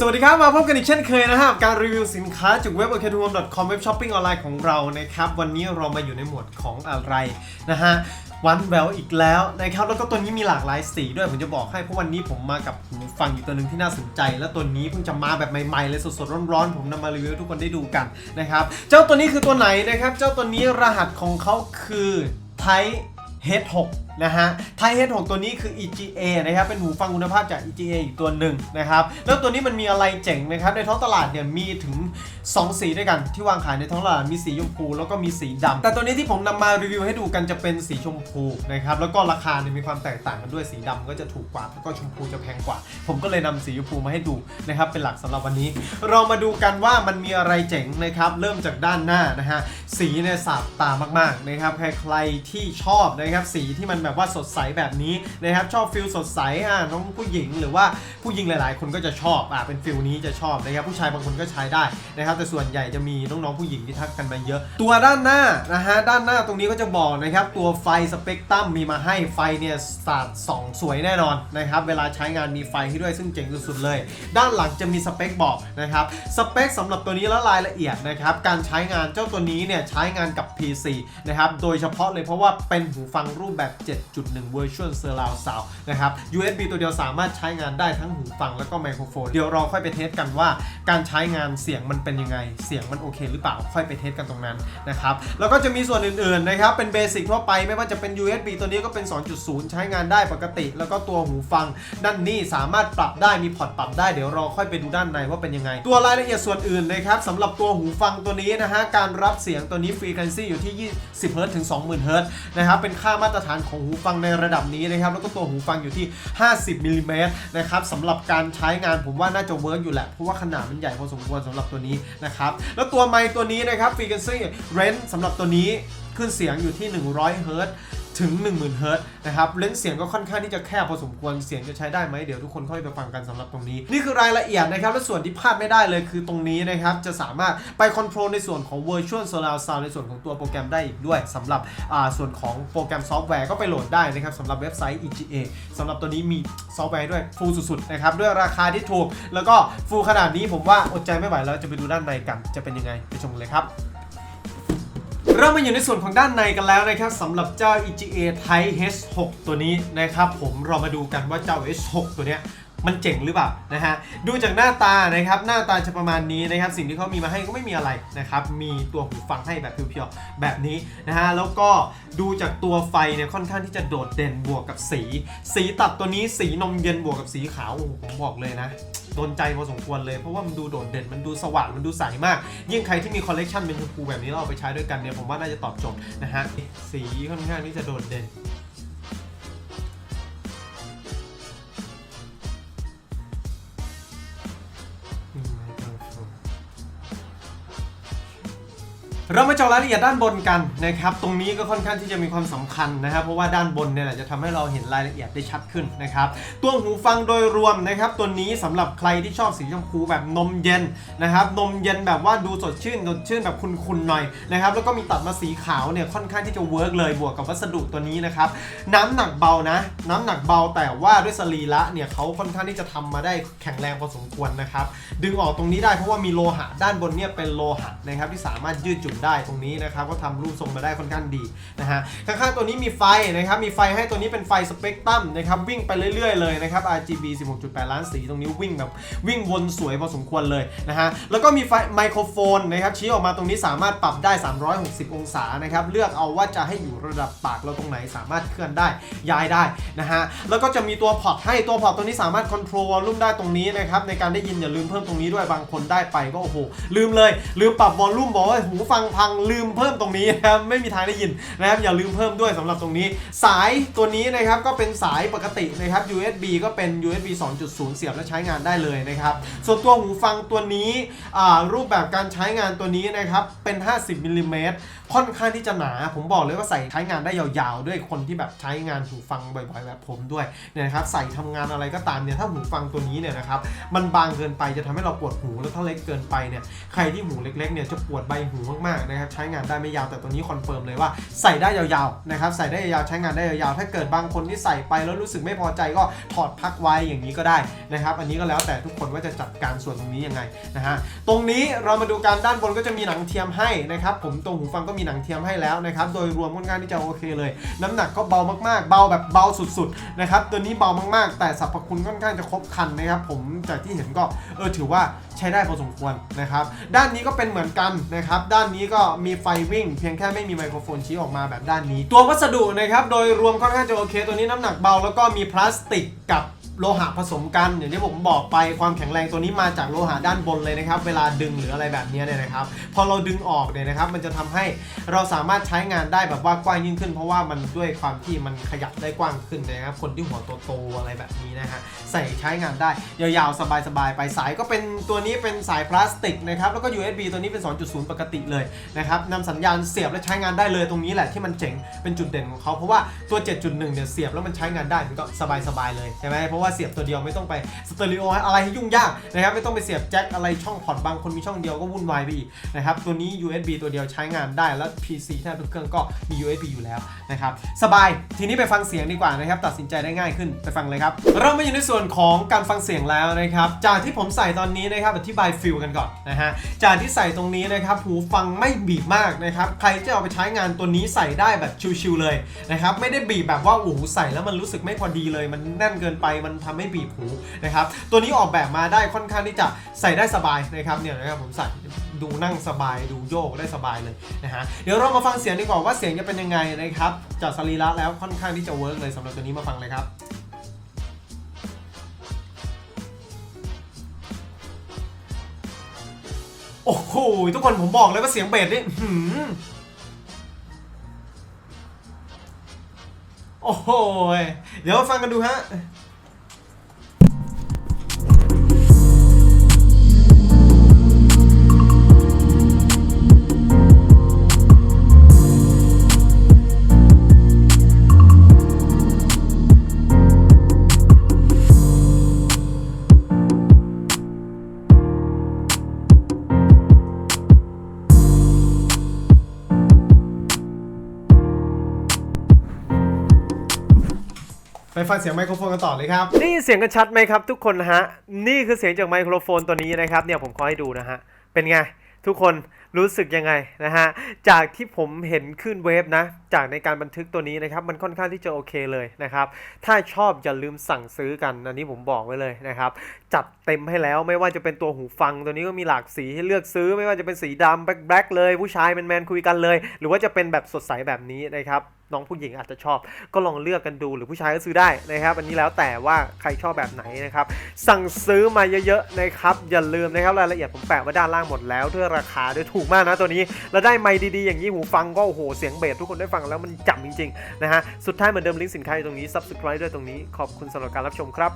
สวัสดีครับ มาพบกันอีกเช่นเคยนะครับ การรีวิวสินค้าจากเว็บ o k t o m c o m เว็บช้อปปิ้งออนไลน์ของเรานะครับ วันนี้เรามาอยู่ในหมวดของอะไรนะฮะวันแววอีกแล้วนะครับแล้วก็ตัวนี้มีหลากหลายสีด้วยผมจะบอกให้เพราะวันนี้ผมมากับหูฟังอีกตัวหนึ่งที่น่าสนใจ และตัวนี้เพิ่งจะมาแบบใหม่ๆเลยสดๆร้อนๆผมนำมารีวิวทุกคนได้ดูกันนะครับเจ้าตัวนี้คือตัวไหนนะครับ เจ้าตัวนี้รหัสของเขาคือ Type H6 นะฮะ Type H6 ตัวนี้คือ EGA นะครับ เป็นหูฟังคุณภาพจาก EGA อีกตัวหนึ่งนะครับ แล้วตัวนี้มันมีอะไรเจ๋งนะครับ ในท้องตลาดเนี่ยมีถึง 2 สีด้วยกันที่วางขายในท้องตลาดมีสีชมพูแล้วก็มีสีดำแต่ตัวนี้ที่ผมนำมารีวิวให้ดูกันจะเป็นสีชมพูนะครับ แล้วก็ราคาเนี่ยมีความแตกต่างกันด้วยสีดำก็จะถูกกว่าแล้วก็ชมพูจะแพงกว่า ผมก็เลยนำสีชมพูมาให้ดูนะครับเป็นหลักสำหรับวันนี้ เรามาดูกันว่ามันมีอะไรเจ๋งนะครับเริ่มจากด้านหน้านะฮะสีเนี่ยสาบตามากๆนะครับใครๆที่ชอบนะครับสีที่มันแบบว่าสดใสแบบนี้นะครับชอบฟิลสดใสอะน้องผู้หญิงหรือว่าผู้หญิงหลาย ๆ คนก็จะชอบอะเป็นฟิลนี้จะชอบนะครับผู้ชายบางคนก็ใช้ได้นะครับแต่ส่วนใหญ่จะมีน้องๆผู้หญิงที่ทักกันมาเยอะ ตัวด้านหน้านะฮะด้านหน้าตรงนี้ก็จะบอกนะครับตัวไฟสเปกตรัมมีมาให้ไฟเนี่ยสาดส่องสวยแน่นอนนะครับเวลาใช้งานมีไฟให้ด้วยซึ่งเจ๋งสุดๆเลย ด้านหลังจะมีสเปคบอกนะครับสเปคสำหรับตัวนี้และรายละเอียดนะครับการใช้งานเจ้าตัวนี้เนี่ยใช้งานกับ PC นะครับโดยเฉพาะเลยเพราะว่าเป็นหูฟังรูปแบบ7.1 Virtual Surround Sound นะครับ USB ตัวเดียวสามารถใช้งานได้ทั้งหูฟังแล้วก็ไมโครโฟน เดี๋ยวเราค่อยไปเทสกันว่า การใช้งานเสียงมันเป็นยังไง เสียงมันโอเคหรือเปล่า ค่อยไปเทสกันตรงนั้นนะครับ แล้วก็จะมีส่วนอื่นๆนะครับ เป็นเบสิกทั่วไปไม่ว่าจะเป็น USB ตัวนี้ก็เป็น 2.0 ใช้งานได้ปกติ แล้วก็ตัวหูฟังด้านนี้สามารถปรับได้มีพอร์ตปรับได้เดี๋ยวเราค่อยไปดูด้านในว่าเป็นยังไง ตัวรายละเอียดส่วนอื่นนะครับสำหรับตัวหูฟังตัวนี้นะฮะการรับเสียงตัวนี้ฟรีค u นซี่อยู่ที่20 Hz ถึง 20,000 Hz นะครับเป็นค่ามาตรฐานของหูฟังในระดับนี้นะครับ แล้วก็ตัวหูฟังอยู่ที่ 50มิลลิเมตรนะครับสำหรับการใช้งานผมว่าน่าจะเวิร์กอยู่แหละ เพราะว่าขนาดมันใหญ่พอสมควรสำหรับตัวนี้นะครับ แล้วตัวไมค์ตัวนี้นะครับฟรีค u นซี่เรนสำหรับตัวนี้ขึ้นเสียงอยู่ที่100เฮิรตซ์ ถึง 10,000เฮิร์ตนะครับเลนส์เสียงก็ค่อนข้างที่จะแคบพอสมควรเสียงจะใช้ได้ไหมเดี๋ยวทุกคนค่อยไปฟังกันสำหรับตรงนี้ นี่คือรายละเอียดนะครับและส่วนที่พลาดไม่ได้เลยคือตรงนี้นะครับจะสามารถไปคอนโทรลในส่วนของ Virtual Surround Sound ในส่วนของตัวโปรแกรมได้อีกด้วยสำหรับอ่าส่วนของโปรแกรมซอฟต์แวร์ก็ไปโหลดได้นะครับสำหรับเว็บไซต์ EGA สำหรับตัวนี้มีซอฟต์แวร์ด้วยฟูลสุดๆนะครับด้วยราคาที่ถูก แล้วก็ฟูลขนาดนี้ผมว่าอดใจไม่ไหวแล้วจะไปดูด้านในกันจะเป็นยังไงไปชมเลยครับ เรามาอยู่ในส่วนของด้านในกันแล้วนะครับสำหรับเจ้า EGA Type H6 ตัวนี้นะครับผมเรามาดูกันว่าเจ้า H6 ตัวเนี้ยมันเจ๋งหรือเปล่านะฮะดูจากหน้าตานะครับหน้าตาจะประมาณนี้นะครับสิ่งที่เขามีมาให้ก็ไม่มีอะไรนะครับมีตัวหูฟังให้แบบเพียวๆแบบนี้นะฮะแล้วก็ดูจากตัวไฟเนี่ยค่อนข้างที่จะโดดเด่นบวกกับสี สีตัดตัวนี้สีนมเย็นบวกกับสีขาวโอ้ผมบอกเลยนะ โดนใจพอสมควรเลย เพราะว่ามันดูโดดเด่นมันดูสว่างมันดูใสมาก ยิ่งใครที่มีคอลเลกชันเป็นชมพูแบบนี้เราเอาไปใช้ด้วยกันเนี่ยผมว่าน่าจะตอบโจทย์นะฮะสีค่อนข้างที่จะโดดเด่น เรามาเจาะรายละเอียดด้านบนกันนะครับ ตรงนี้ก็ค่อนข้างที่จะมีความสำคัญนะครับ เพราะว่าด้านบนเนี่ยแหละจะทำให้เราเห็นรายละเอียดได้ชัดขึ้นนะครับ ตัวหูฟังโดยรวมนะครับ ตัวนี้สำหรับใครที่ชอบสีชมพูแบบนมเย็นนะครับ นมเย็นแบบว่าดูสดชื่นสดชื่นแบบคุณ ๆ หน่อยนะครับ แล้วก็มีตัดมาสีขาวเนี่ยค่อนข้างที่จะเวิร์กเลย บวกกับวัสดุตัวนี้นะครับ น้ำหนักเบานะ น้ำหนักเบาแต่ว่าด้วยสรีระเนี่ยเขาค่อนข้างที่จะทำมาได้แข็งแรงพอสมควรนะครับ ดึงออกตรงนี้ได้เพราะว่ามีโลหะด้านบนเนี่ยเป็นโลหะนะครับที่สามารถยืดหยุ่นได้ตรงนี้นะครับก็ทำรูปทรงมาได้ค่อนข้างดีนะฮะข้างๆตัวนี้มีไฟนะครับมีไฟให้ตัวนี้เป็นไฟสเปกตรัมนะครับวิ่งไปเรื่อยๆเลยนะครับ RGB 16.8 ล้านสีตรงนี้วิ่งแบบวิ่งวนสวยพอสมควรเลยนะฮะแล้วก็มีไฟไมโครโฟนนะครับชี้ออกมาตรงนี้สามารถปรับได้ 360 องศานะครับเลือกเอาว่าจะให้อยู่ระดับปากเราตรงไหนสามารถเคลื่อนได้ย้ายได้นะฮะแล้วก็จะมีตัวพอร์ตให้ตัวพอร์ตตัวนี้สามารถคอนโทรลวอลลุ่มได้ตรงนี้นะครับในการได้ยินอย่าลืมเพิ่มตรงนี้ด้วยบางคนได้ไปก็โอ้โหลืมเลยลืมปรับวอลลุ่มบอกว่าหูฟังพังลืมเพิ่มตรงนี้นะครับไม่มีทางได้ยินนะครับอย่าลืมเพิ่มด้วยสำหรับตรงนี้ สายตัวนี้นะครับก็เป็นสายปกตินะครับ USB ก็เป็น USB 2.0 เสียบและใช้งานได้เลยนะครับ ส่วนตัวหูฟังตัวนี้รูปแบบการใช้งานตัวนี้นะครับเป็น 50มิลลิเมตรค่อนข้างที่จะหนา ผมบอกเลยว่าใส่ใช้งานได้ยาวๆ ด้วยคนที่แบบใช้งานหูฟังบ่อยๆ แบบผมด้วยเนี่ยนะครับใส่ทำงานอะไรก็ตามเนี่ยถ้าหูฟังตัวนี้เนี่ยนะครับมันบางเกินไปจะทำให้เราปวดหูแล้วถ้าเล็กเกินไปเนี่ยใครที่หูเล็กๆเนี่ยจะปวดใบหูมากากนะครับใช้งานได้ไม่ยาวแต่ตัวนี้คอนเฟิร์มเลยว่าใส่ได้ยาวๆนะครับใส่ได้ยาวๆใช้งานได้ยาวๆถ้าเกิดบางคนที่ใส่ไปแล้วรู้สึกไม่พอใจก็ถอดพักไว้อย่างนี้ก็ได้นะครับ อันนี้ก็แล้วแต่ทุกคนว่าจะจัดการส่วนตรงนี้ยังไงนะฮะตรงนี้เรามาดูการด้านบนก็จะมีหนังเทียมให้นะครับผมตรงหูฟังก็มีหนังเทียมให้แล้วนะครับโดยรวมค่อนข้างที่จะโอเคเลย น้ำหนักก็เบามากๆ เบาแบบเบาสุดๆนะครับตัวนี้เบามากๆ แต่สรรพคุณค่อนข้างจะครบครันนะครับผมจากที่เห็นก็เออถือว่าใช้ได้พอสมควรนะครับด้านนี้ก็เป็นเหมือนกันนะครับด้านนี้ก็มีไฟวิ่ง เพียงแค่ไม่มีไมโครโฟนชี้ออกมาแบบด้านนี้ ตัววัสดุนะครับโดยรวมค่อนข้างจะโอเค ตัวนี้น้ำหนักเบาแล้วก็มีพลาสติกกับ โลหะผสมกันอย่างที่ผมบอกไปความแข็งแรงตัวนี้มาจากโลหะด้านบนเลยนะครับ เวลาดึงหรืออะไรแบบนี้เนี่ยนะครับ พอเราดึงออกเนี่ยนะครับ มันจะทำให้เราสามารถใช้งานได้แบบว่ากว้างยิ่งขึ้น เพราะว่ามันด้วยความที่มันขยับได้กว้างขึ้นนะครับ คนที่หัวโตๆอะไรแบบนี้นะฮะใส่ใช้งานได้ยาวๆสบายๆไปสายก็เป็นตัวนี้เป็นสายพลาสติกนะครับแล้วก็ USB ตัวนี้เป็น 2.0 ปกติเลยนะครับนำสัญญาณเสียบและใช้งานได้เลยตรงนี้แหละที่มันเจ๋งเป็นจุดเด่นของเขาเพราะว่าตัว 7.1 เนี่ยเสียบแล้วมันใช้งานได้มันก็สบายๆเลยใช่ไหมเพราะว่าเสียบตัวเดียวไม่ต้องไปสเตอริโออะไรให้ยุ่งยากนะครับไม่ต้องไปเสียบแจ็คอะไรช่องพอร์ตบางคนมีช่องเดียวก็วุ่นวายไปอีกนะครับตัวนี้ USB ตัวเดียวใช้งานได้แล้ว PC แทบทุกเครื่องก็มี USB อยู่แล้ว นะครับสบายทีนี้ไปฟังเสียงดีกว่านะครับ ตัดสินใจได้ง่ายขึ้นไปฟังเลยครับ เรามาอยู่ในส่วนของการฟังเสียงแล้วนะครับจากที่ผมใส่ตอนนี้นะครับอธิบายฟิลกันก่อนนะฮะจากที่ใส่ตรงนี้นะครับหูฟังไม่บีบมากนะครับใครจะเอาไปใช้งานตัวนี้ใส่ได้แบบชิวๆเลยนะครับไม่ได้บีบแบบว่าโอ้โหใส่แล้วมันรู้สึกไม่พอดีเลย มันแน่นเกินไปมันทำให้บีบหูนะครับตัวนี้ออกแบบมาได้ค่อนข้างที่จะใส่ได้สบายนะครับเนี่ยนะครับผมใส่ ดูนั่งสบายดูโยกได้สบายเลยนะฮะเดี๋ยวเรามาฟังเสียงดีกว่าว่าเสียงจะเป็นยังไงนะครับจากสรีระแล้วค่อนข้างที่จะเวิร์กเลยสำหรับตัวนี้มาฟังเลยครับโอ้โหทุกคนผมบอกเลยว่าเสียงเบสนี่โอ้โหเดี๋ยวมาฟังกันดูฮะ ไปฟังเสียงไมโครโฟนกันต่อเลยครับนี่เสียงกันชัดไหมครับ ทุกคนฮะนี่คือเสียงจากไมโครโฟนตัวนี้นะครับเนี่ยผมขอให้ดูนะฮะเป็นไงทุกคนรู้สึกยังไงนะฮะ จากที่ผมเห็นขึ้นเวฟนะ จากในการบันทึกตัวนี้นะครับ มันค่อนข้างที่จะโอเคเลยนะครับ ถ้าชอบอย่าลืมสั่งซื้อกัน อันนี้ผมบอกไว้เลยนะครับ จัดเต็มให้แล้วไม่ว่าจะเป็นตัวหูฟังตัวนี้ก็มีหลากสีให้เลือกซื้อ ไม่ว่าจะเป็นสีดำแบล็คเลย ผู้ชายแมนๆคุยกันเลย หรือว่าจะเป็นแบบสดใสแบบนี้นะครับน้องผู้หญิงอาจจะชอบก็ลองเลือกกันดูหรือผู้ชายก็ซื้อได้นะครับ อันนี้แล้วแต่ว่าใครชอบแบบไหนนะครับ สั่งซื้อมาเยอะๆนะครับอย่าลืมนะครับรายละเอียดผมแปะไว้ด้านล่างหมดแล้วด้วยราคาด้วยถูกมากนะตัวนี้ แล้วได้ไมค์ดีๆอย่างนี้หูฟังก็โอ้โหเสียงเบสทุกคนได้ฟังแล้วมันจำจริงๆนะฮะ สุดท้ายเหมือนเดิมลิงก์สินค้าอยู่ตรงนี้ subscribe ด้วยตรงนี้ ขอบคุณสำหรับการรับชมครับ